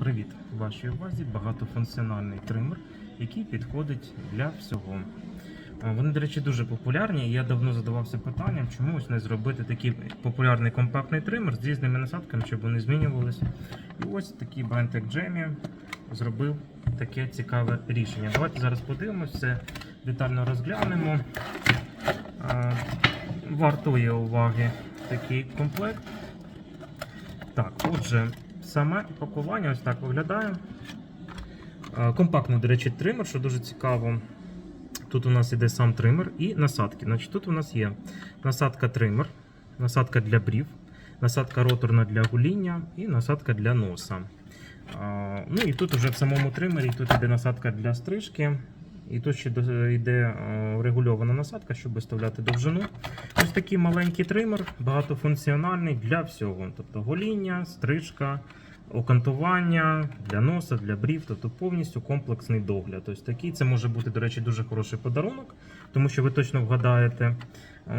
Привіт! В вашій увазі багатофункціональний тример, який підходить для всього. Вони, до речі, дуже популярні. Я давно задавався питанням, чому ось не зробити такий популярний компактний тример з різними насадками, щоб вони змінювалися. І ось такий як Джемі зробив таке цікаве рішення. Давайте зараз подивимося, це детально розглянемо. Вартує уваги такий комплект. Так, отже, саме пакування ось так виглядає. Е, Компактний, до речі, тример, що дуже цікаво. Тут у нас іде сам тример і насадки. Значить, Тут у нас є насадка тример, насадка для брів, насадка роторна для гуління і насадка для носа. Е, Ну і тут вже в самому тримері тут іде насадка для стрижки. І тут ще йде е, регульована насадка, щоб виставляти довжину. Ось такий маленький тример, багатофункціональний для всього. Тобто гоління, стрижка, окантування для носа, для брів, тобто повністю комплексний догляд. Ось такий. Це може бути, до речі, дуже хороший подарунок, тому що ви точно вгадаєте.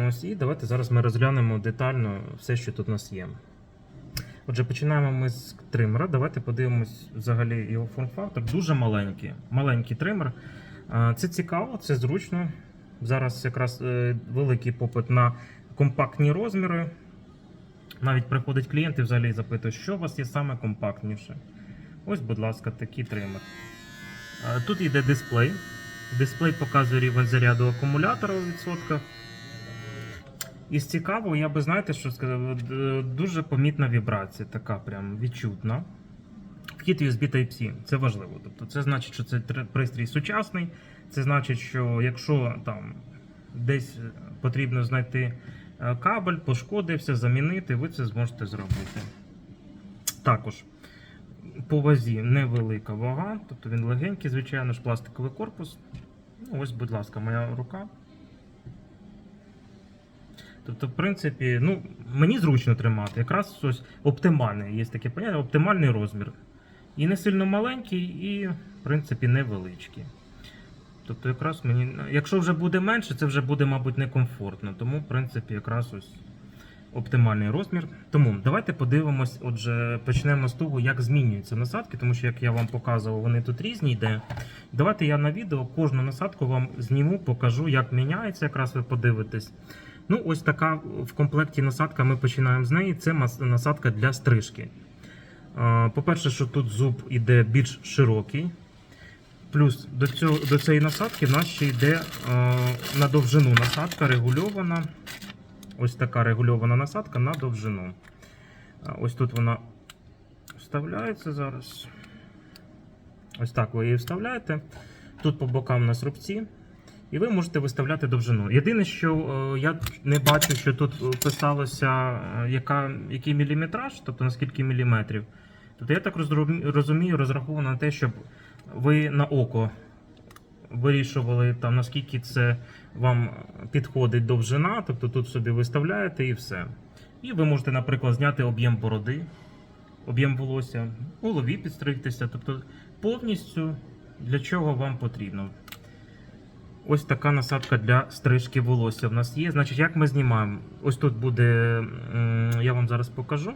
Ось і давайте зараз ми розглянемо детально все, що тут у нас є. Отже, починаємо ми з тримера. Давайте подивимось взагалі його форм-фактор. Дуже маленький, маленький тример. Це цікаво, це зручно. Зараз якраз е, великий попит на компактні розміри. Навіть приходить клієнт і взагалі запитує, що у вас є саме компактніше. Ось, будь ласка, такий тример. Тут йде дисплей. Дисплей показує рівень заряду акумулятора у відсотках. І з цікавого, я би знаєте, що сказав, дуже помітна вібрація, така прям відчутна. Вхід USB Type-C, це важливо. Тобто це значить, що це пристрій сучасний. Це значить, що якщо там десь потрібно знайти е, кабель, пошкодився, замінити, ви це зможете зробити. Також по вазі невелика вага, тобто він легенький, звичайно ж, пластиковий корпус. Ну, ось, будь ласка, моя рука. Тобто, в принципі, ну, мені зручно тримати. Якраз ось оптимальний, є таке поняття, оптимальний розмір. І не сильно маленький, і, в принципі, невеличкий. Тобто, якраз мені. Якщо вже буде менше, це вже буде, мабуть, некомфортно. Тому, в принципі, якраз ось оптимальний розмір. Тому давайте подивимось, отже, почнемо з того, як змінюються насадки, тому що, як я вам показував, вони тут різні йде. Давайте я на відео кожну насадку вам зніму, покажу, як міняється, якраз ви подивитесь. Ну, ось така в комплекті насадка. Ми починаємо з неї. Це насадка для стрижки. По-перше, що тут зуб іде більш широкий. Плюс до, цього, до цієї насадки в нас ще йде е, на довжину насадка регульована. Ось така регульована насадка на довжину. Е, Ось тут вона вставляється зараз. Ось так ви її вставляєте. Тут по бокам у нас рубці. І ви можете виставляти довжину. Єдине, що е, я не бачу, що тут писалося, е, яка, який міліметраж, тобто на скільки міліметрів. Тобто я так розумію, розраховано на те, щоб ви на око вирішували, там, наскільки це вам підходить довжина, тобто тут собі виставляєте і все. І ви можете, наприклад, зняти об'єм бороди, об'єм волосся, голові підстригтися, тобто повністю для чого вам потрібно. Ось така насадка для стрижки волосся в нас є. Значить, як ми знімаємо? Ось тут буде, я вам зараз покажу.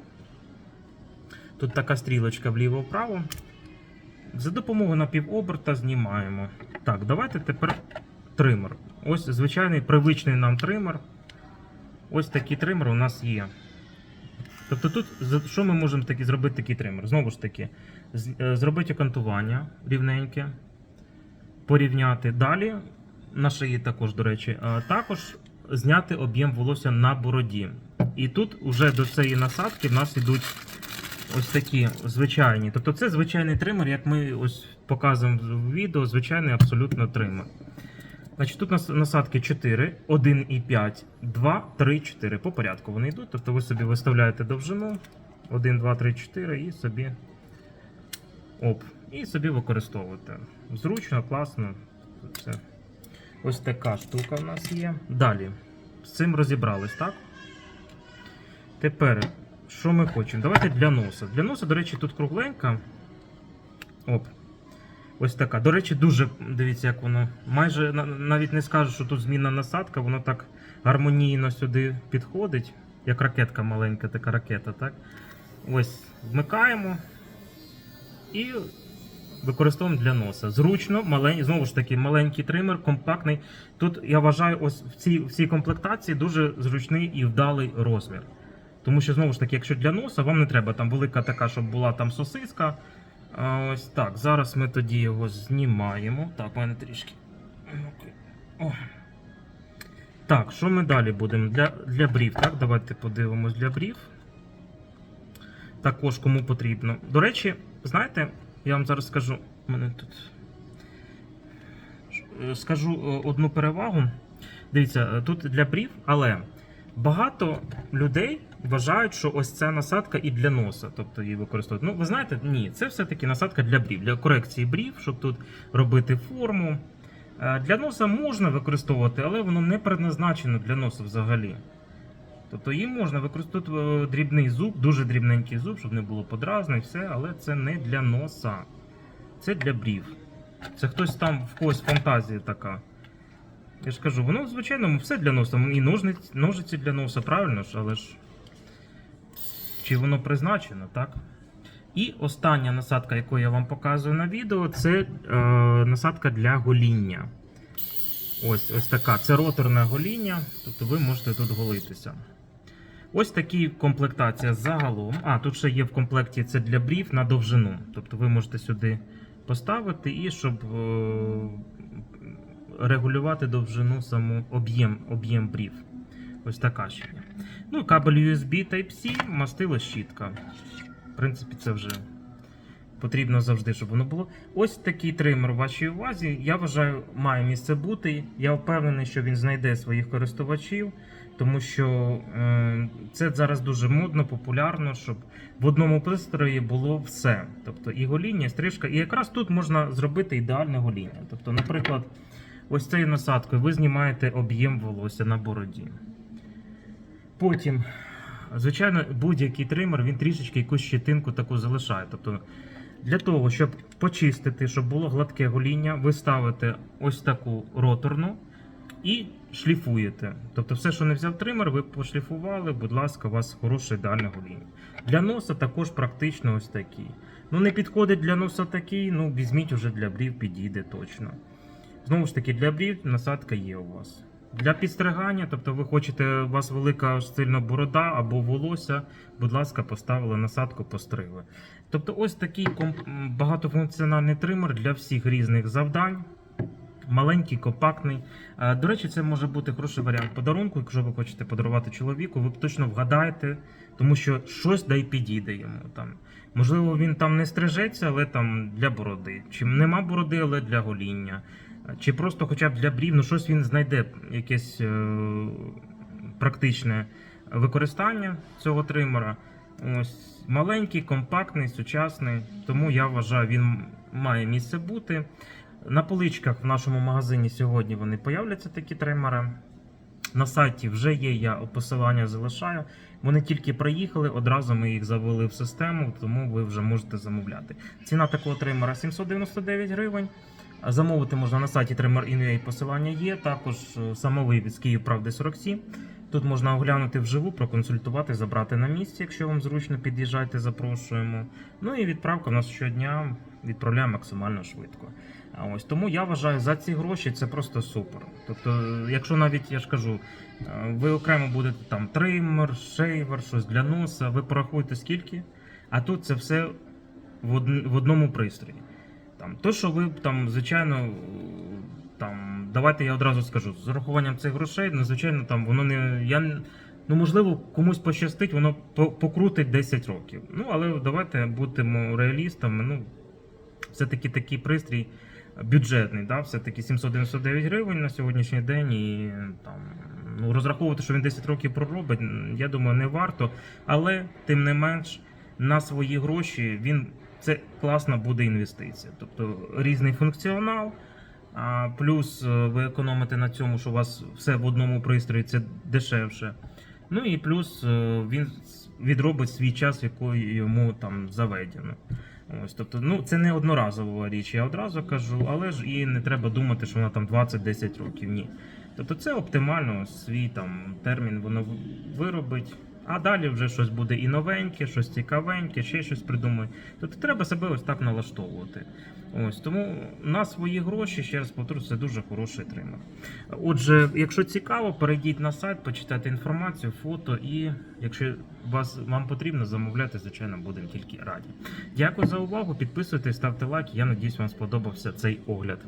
Тут така стрілочка вліво-вправо. За допомогою напівоберта знімаємо. Так, давайте тепер тример. Ось звичайний привичний нам тример. Ось такий тример у нас є. Тобто тут що ми можемо таки зробити такий тример? Знову ж таки, е, зробити окантування рівненьке, порівняти. Далі на шиї також, до речі, також зняти об'єм волосся на бороді. І тут уже до цієї насадки в нас йдуть ось такі звичайні. Тобто це звичайний тример, як ми ось показуємо в відео, звичайний абсолютно тример. Значить, тут насадки 4, 1 і 5, 2, 3, 4. По порядку вони йдуть. Тобто ви собі виставляєте довжину 1, 2, 3, 4 і собі оп. І собі використовуєте. Зручно, класно. Все. Ось така штука в нас є. Далі. З цим розібрались, так? Тепер, що ми хочемо? Давайте для носа. Для носа, до речі, тут кругленька. Оп. Ось така. До речі, дуже дивіться, як воно. Майже навіть не скажу, що тут змінна насадка, воно так гармонійно сюди підходить. Як ракетка маленька, така ракета, так? Ось, вмикаємо. і використовуємо для носа. Зручно, малень... знову ж таки, маленький тример, компактний. Тут я вважаю, ось в цій, в цій комплектації дуже зручний і вдалий розмір. Тому що, знову ж таки, якщо для носа, вам не треба там велика така, щоб була там сосиска. Ось так. Зараз ми тоді його знімаємо. Так, у мене трішки. О. Так, що ми далі будемо? Для, для брів, так? Давайте подивимось для брів. Також кому потрібно. До речі, знаєте, я вам зараз скажу. Мене тут. Е, Скажу е, одну перевагу. Дивіться, е, тут для брів, але багато людей вважають, що ось ця насадка і для носа, тобто її використовують. Ну, ви знаєте, ні, це все-таки насадка для брів, для корекції брів, щоб тут робити форму. Е, Для носа можна використовувати, але воно не предназначено для носа взагалі. Тобто їм можна використовувати е, дрібний зуб, дуже дрібненький зуб, щоб не було подразнень, все, але це не для носа. Це для брів. Це хтось там в когось фантазія така. Я ж кажу, воно, звичайно, все для носа. І ножниці, ножиці для носа, правильно ж, але ж. Чи воно призначено, так? І остання насадка, яку я вам показую на відео, це е, насадка для гоління. Ось, ось така. Це роторне гоління, тобто ви можете тут голитися. Ось такі комплектація загалом. А, тут ще є в комплекті це для брів на довжину. Тобто ви можете сюди поставити і щоб е, регулювати довжину саму об'єм об'єм брів. Ось така ще. Ну, кабель USB Type-C, мастило щітка. В принципі, це вже потрібно завжди, щоб воно було. Ось такий тример в вашій увазі. Я вважаю, має місце бути. Я впевнений, що він знайде своїх користувачів, тому що е, це зараз дуже модно, популярно, щоб в одному пристрої було все. Тобто і гоління, і стрижка. І якраз тут можна зробити ідеальне гоління. Тобто, наприклад, ось цією насадкою ви знімаєте об'єм волосся на бороді. Потім, звичайно, будь-який тример він трішечки якусь щетинку таку залишає. Тобто, для того, щоб почистити, щоб було гладке гоління, ви ставите ось таку роторну і шліфуєте. Тобто, все, що не взяв тример, ви пошліфували, будь ласка, у вас хороше ідеальне гоління. Для носа також практично ось такий. Ну, не підходить для носа такий, ну візьміть уже для брів, підійде точно. Знову ж таки, для брів насадка є у вас. Для підстригання, тобто ви хочете, у вас велика сильно борода або волосся, будь ласка, поставили насадку, постригли. Тобто, ось такий багатофункціональний тример для всіх різних завдань. Маленький, компактний. Е, До речі, це може бути хороший варіант подарунку, якщо ви хочете подарувати чоловіку, ви точно вгадаєте, тому що щось дай підійде йому. Там. Можливо, він там не стрижеться, але там для бороди. Чи нема бороди, але для гоління. Чи просто хоча б для брів, ну щось він знайде якесь е, практичне використання цього тримера. Ось маленький, компактний, сучасний, тому я вважаю, він має місце бути. На поличках в нашому магазині сьогодні вони появляться такі тримери. На сайті вже є, я посилання залишаю. Вони тільки приїхали, одразу ми їх завели в систему, тому ви вже можете замовляти. Ціна такого тримера 799 гривень. Замовити можна на сайті Trimmer.in.ua, посилання є. Також е, самовивід з Київ Правди 47. Тут можна оглянути вживу, проконсультувати, забрати на місці, якщо вам зручно, під'їжджайте, запрошуємо. Ну і відправка в нас щодня відправляє максимально швидко. Ось тому я вважаю, за ці гроші це просто супер. Тобто, е, якщо навіть я ж кажу, е, ви окремо будете там тример, шейвер, щось для носа, ви порахуєте скільки, а тут це все в одному пристрої. Там, то, що ви там, звичайно, там, давайте я одразу скажу, з урахуванням цих грошей, ну, звичайно, там воно не. Я, ну, можливо, комусь пощастить, воно покрутить 10 років. Ну, але давайте будемо реалістами. Ну, все-таки такий пристрій бюджетний, да? все-таки 799 гривень на сьогоднішній день. І там, ну, розраховувати, що він 10 років проробить, я думаю, не варто. Але тим не менш, на свої гроші він це класна буде інвестиція. Тобто різний функціонал. А плюс е, ви економите на цьому, що у вас все в одному пристрої це дешевше. Ну і плюс е, він відробить свій час, який йому там заведено. Ось, тобто, ну це не одноразова річ, я одразу кажу, але ж і не треба думати, що вона там 20-10 років. Ні. Тобто це оптимально свій там термін воно виробить. А далі вже щось буде і новеньке, щось цікавеньке, ще щось придумаю. Тобто треба себе ось так налаштовувати. Ось тому на свої гроші, ще раз повторю, це дуже хороший тример. Отже, якщо цікаво, перейдіть на сайт, почитайте інформацію, фото, і якщо вас вам потрібно замовляти, звичайно, будемо тільки раді. Дякую за увагу. Підписуйтесь, ставте лайк. Я надіюсь, вам сподобався цей огляд.